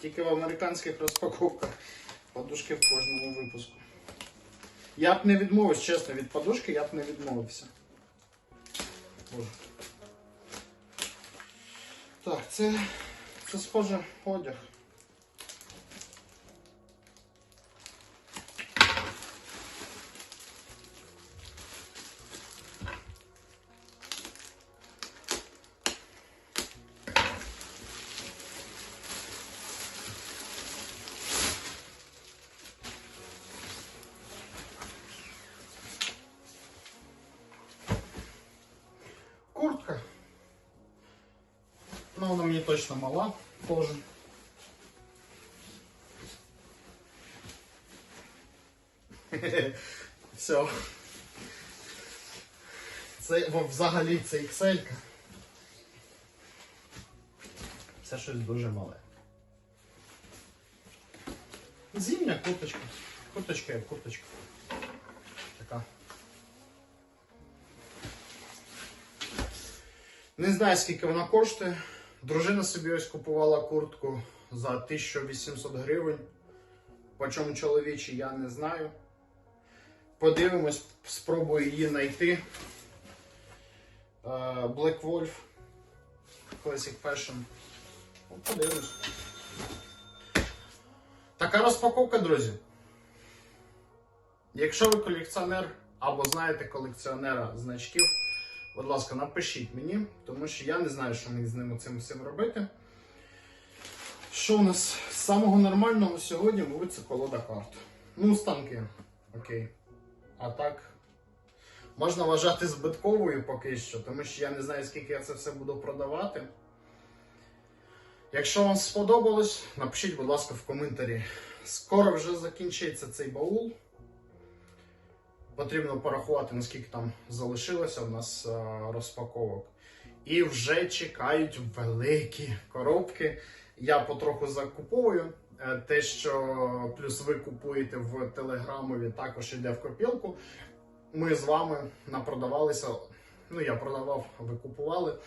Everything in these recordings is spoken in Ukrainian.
Тільки в американських розпаковках подушки в кожному випуску. Я б не відмовився, чесно, від подушки я б не відмовився. Боже. Так, це, це схоже одяг. Куртка. Ну, вона мені точно мала теж. Все. Це взагалі це XL. -ка. Це щось дуже мале. Зимня курточка. Курточка як курточка. Така. Не знаю, скільки вона коштує. Дружина собі ось купувала куртку за 1800 гривень. По чому чоловічі, я не знаю. Подивимось, спробую її знайти. Е, Black Wolf Classic Fashion. Ну, Подивимось. Така розпаковка, друзі. Якщо ви колекціонер або знаєте колекціонера значків, будь ласка, напишіть мені, тому що я не знаю, що мені з ним цим всім робити. Що у нас з самого нормального сьогодні, це колода карт. Ну, станки. Окей. А так, можна вважати збитковою поки що, тому що я не знаю, скільки я це все буду продавати. Якщо вам сподобалось, напишіть, будь ласка, в коментарі. Скоро вже закінчиться цей баул. Потрібно порахувати, наскільки там залишилося в нас е, розпаковок. І вже чекають великі коробки. Я потроху закуповую. Е, Те, що плюс ви купуєте в телеграмові, також йде в копілку. Ми з вами напродавалися. Ну, я продавав, ви купували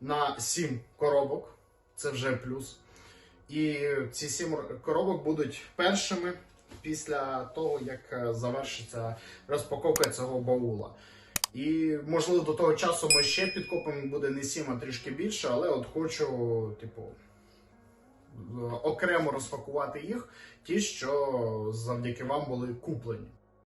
на 7 коробок. Це вже плюс. І ці 7 коробок будуть першими після того, як е, завершиться розпаковка цього баула. І можливо до того часу ми ще підкопимо, буде не 7, а трішки більше, але от хочу, типу, е, окремо розпакувати їх, ті, що завдяки вам були куплені.